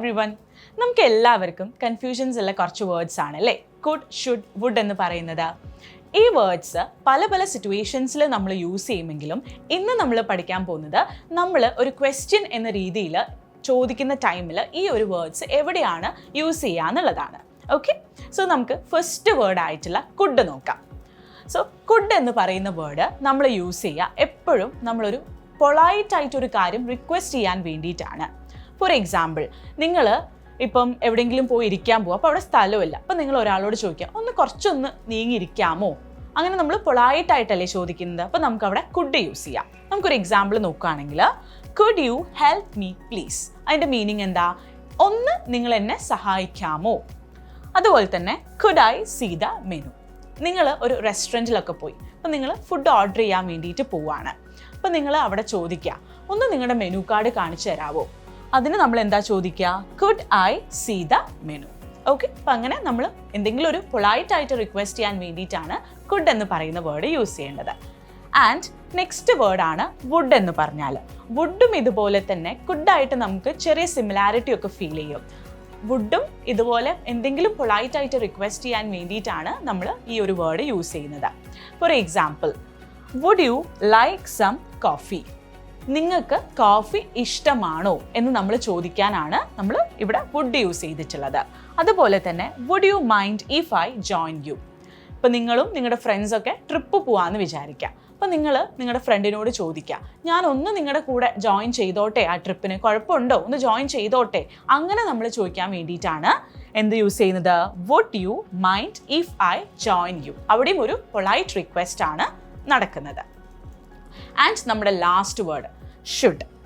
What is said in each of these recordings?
Every one നമുക്ക് എല്ലാവർക്കും confusions ഉള്ള കുറച്ച് വേർഡ്സ് ആണ് അല്ലേ? കുഡ് ഷുഡ് വുഡ് എന്ന് പറയുന്നത്. ഈ വേർഡ്സ് പല പല സിറ്റുവേഷൻസിൽ നമ്മൾ യൂസ് ചെയ്യുമെങ്കിലും ഇന്ന് നമ്മൾ പഠിക്കാൻ പോകുന്നത് നമ്മൾ ഒരു ക്വസ്റ്റ്യൻ എന്ന രീതിയിൽ ചോദിക്കുന്ന ടൈമിൽ ഈ ഒരു വേർഡ്സ് എവിടെയാണ് യൂസ് ചെയ്യുക എന്നുള്ളതാണ്. ഓക്കെ സോ നമുക്ക് ഫസ്റ്റ് വേർഡ് ആയിട്ടുള്ള കുഡ് നോക്കാം. സോ കുഡ് എന്ന് പറയുന്ന വേർഡ് നമ്മൾ യൂസ് ചെയ്യുക എപ്പോഴും നമ്മളൊരു പൊളൈറ്റ് ആയിട്ടൊരു കാര്യം റിക്വസ്റ്റ് ചെയ്യാൻ വേണ്ടിയിട്ടാണ്. ഫോർ എക്സാമ്പിൾ നിങ്ങൾ ഇപ്പം എവിടെയെങ്കിലും പോയി ഇരിക്കാൻ പോകും അപ്പോൾ അവിടെ സ്ഥലമില്ല അപ്പം നിങ്ങൾ ഒരാളോട് ചോദിക്കുക ഒന്ന് കുറച്ചൊന്ന് നീങ്ങിയിരിക്കാമോ? അങ്ങനെ നമ്മൾ പൊളായിട്ടായിട്ടല്ലേ ചോദിക്കുന്നത്. അപ്പോൾ നമുക്ക് അവിടെ കുഡ് യൂസ് ചെയ്യാം. നമുക്കൊരു എക്സാമ്പിൾ നോക്കുകയാണെങ്കിൽ could you help me please അതിന്റെ മീനിങ് എന്താ? ഒന്ന് നിങ്ങൾ എന്നെ സഹായിക്കാമോ? അതുപോലെ തന്നെ could I see the menu നിങ്ങൾ ഒരു റെസ്റ്റോറന്റിലൊക്കെ പോയി അപ്പം നിങ്ങൾ ഫുഡ് ഓർഡർ ചെയ്യാൻ വേണ്ടിയിട്ട് പോവാണ്. അപ്പം നിങ്ങൾ അവിടെ ചോദിക്കുക ഒന്ന് നിങ്ങളുടെ മെനു കാർഡ് കാണിച്ചു തരാവോ? അതിന് നമ്മൾ എന്താ ചോദിക്കുക? Could I see the menu okay അപ്പം അങ്ങനെ നമ്മൾ എന്തെങ്കിലും ഒരു പൊളൈറ്റ് ആയിട്ട് റിക്വസ്റ്റ് ചെയ്യാൻ വേണ്ടിയിട്ടാണ് കുഡ് എന്ന് പറയുന്ന വേർഡ് യൂസ് ചെയ്യേണ്ടത്. ആൻഡ് നെക്സ്റ്റ് വേർഡാണ് വുഡ് എന്ന് പറഞ്ഞാൽ. വുഡും ഇതുപോലെ തന്നെ കുഡായിട്ട് നമുക്ക് ചെറിയ സിമിലാരിറ്റി ഒക്കെ ഫീൽ ചെയ്യും. വുഡും ഇതുപോലെ എന്തെങ്കിലും പൊളൈറ്റ് ആയിട്ട് റിക്വസ്റ്റ് ചെയ്യാൻ വേണ്ടിയിട്ടാണ് നമ്മൾ ഈ ഒരു വേർഡ് യൂസ് ചെയ്യുന്നത്. For example would you like some coffee നിങ്ങൾക്ക് കോഫി ഇഷ്ടമാണോ എന്ന് നമ്മൾ ചോദിക്കാനാണ് നമ്മൾ ഇവിടെ വുഡ് യൂസ് ചെയ്തിട്ടുള്ളത്. അതുപോലെ തന്നെ would you mind if I join you ഇപ്പം നിങ്ങളും നിങ്ങളുടെ ഫ്രണ്ട്സൊക്കെ ട്രിപ്പ് പോവാന്ന് വിചാരിക്കാം. അപ്പം നിങ്ങൾ നിങ്ങളുടെ ഫ്രണ്ടിനോട് ചോദിക്കുക ഞാൻ ഒന്ന് നിങ്ങളുടെ കൂടെ ജോയിൻ ചെയ്തോട്ടെ ആ ട്രിപ്പിന് കുഴപ്പമുണ്ടോ? ഒന്ന് ജോയിൻ ചെയ്തോട്ടെ. അങ്ങനെ നമ്മൾ ചോദിക്കാൻ വേണ്ടിയിട്ടാണ് എന്ത് യൂസ് ചെയ്യുന്നത്? Would you mind if I join you അവിടെയും ഒരു പൊളൈറ്റ് റിക്വസ്റ്റ് ആണ് നടക്കുന്നത്. ആൻഡ് നമ്മുടെ ലാസ്റ്റ് വേർഡ് ഷുഡ്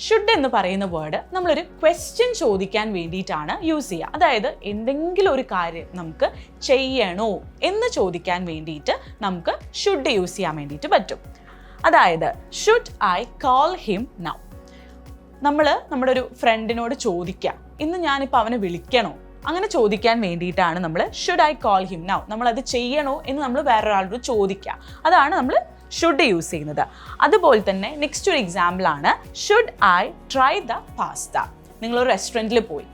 ഷുഡ് എന്ന് പറയുന്ന വേർഡ് നമ്മളൊരു ക്വസ്റ്റ്യൻ ചോദിക്കാൻ വേണ്ടിയിട്ടാണ് യൂസ് ചെയ്യുക. അതായത് എന്തെങ്കിലും ഒരു കാര്യം നമുക്ക് ചെയ്യണോ എന്ന് ചോദിക്കാൻ വേണ്ടിയിട്ട് നമുക്ക് ഷുഡ് യൂസ് ചെയ്യാൻ വേണ്ടിയിട്ട് പറ്റും. അതായത് should I call him now നമ്മൾ നമ്മുടെ ഒരു ഫ്രണ്ടിനോട് ചോദിക്കാം. ഇന്ന് ഞാനിപ്പോൾ അവനെ വിളിക്കണോ? അങ്ങനെ ചോദിക്കാൻ വേണ്ടിയിട്ടാണ് നമ്മൾ should I call him now നമ്മൾ അത് ചെയ്യണോ എന്ന് നമ്മൾ വേറൊരാളോട് ചോദിക്കുക അതാണ് നമ്മൾ ഷുഡ് യൂസ് ചെയ്യുന്നത്. അതുപോലെ തന്നെ നെക്സ്റ്റ് ഒരു എക്സാമ്പിൾ ആണ് should I try the pasta നിങ്ങളൊരു റെസ്റ്റോറന്റിൽ പോയി.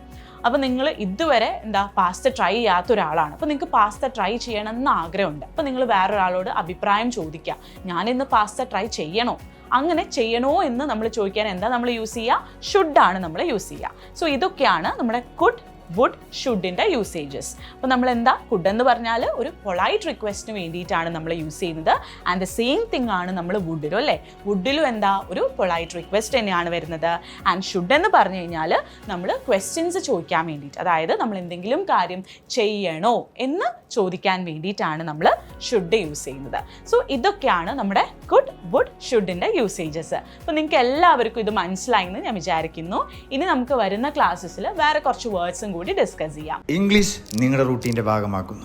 അപ്പോൾ നിങ്ങൾ ഇതുവരെ എന്താ പാസ്ത ട്രൈ ചെയ്യാത്ത ഒരാളാണ്. അപ്പോൾ നിങ്ങൾക്ക് പാസ്ത ട്രൈ ചെയ്യണം എന്ന് ആഗ്രഹമുണ്ട്. അപ്പോൾ നിങ്ങൾ വേറൊരാളോട് അഭിപ്രായം ചോദിക്കുക. ഞാൻ ഇന്ന് പാസ്ത ട്രൈ ചെയ്യണോ? അങ്ങനെ ചെയ്യണോ എന്ന് നമ്മൾ ചോദിക്കാൻ എന്താ നമ്മൾ യൂസ് ചെയ്യുക? ഷുഡ് ആണ് നമ്മൾ യൂസ് ചെയ്യുക. സോ ഇതൊക്കെയാണ് നമ്മുടെ കുഡ് വുഡ് ഷുഡിന്റെ യൂസേജസ് അപ്പോൾ നമ്മൾ എന്താ ഹുഡ് എന്ന് പറഞ്ഞാൽ ഒരു പൊളൈറ്റ് റിക്വസ്റ്റിന് വേണ്ടിയിട്ടാണ് നമ്മൾ യൂസ് ചെയ്യുന്നത്. ആൻഡ് ദ സെയിം തിങ് ആണ് നമ്മൾ വുഡിലും അല്ലേ? വുഡിലും എന്താ? ഒരു പൊളൈറ്റ് റിക്വസ്റ്റ് തന്നെയാണ് വരുന്നത്. ആൻഡ് ഷുഡ് എന്ന് പറഞ്ഞു കഴിഞ്ഞാൽ നമ്മൾ ക്വസ്റ്റ്യൻസ് ചോദിക്കാൻ വേണ്ടിയിട്ട്. അതായത് നമ്മൾ എന്തെങ്കിലും കാര്യം ചെയ്യണോ എന്ന് ചോദിക്കാൻ വേണ്ടിയിട്ടാണ് നമ്മൾ ഷുഡ് യൂസ് ചെയ്യുന്നത്. സോ ഇതൊക്കെയാണ് നമ്മുടെ കുഡ് വുഡ് ഷുഡിന്റെ യൂസേജസ് അപ്പോൾ നിങ്ങൾക്ക് എല്ലാവർക്കും ഇത് മനസ്സിലായി എന്ന് ഞാൻ വിചാരിക്കുന്നു. ഇനി നമുക്ക് വരുന്ന ക്ലാസ്സസിൽ വേറെ കുറച്ച് വേർഡ്സും കൂടി ഡിസ്കസ് ചെയ്യാം. ഇംഗ്ലീഷ് നിങ്ങളുടെ റൂട്ടീന്റെ ഭാഗമാക്കുന്നു.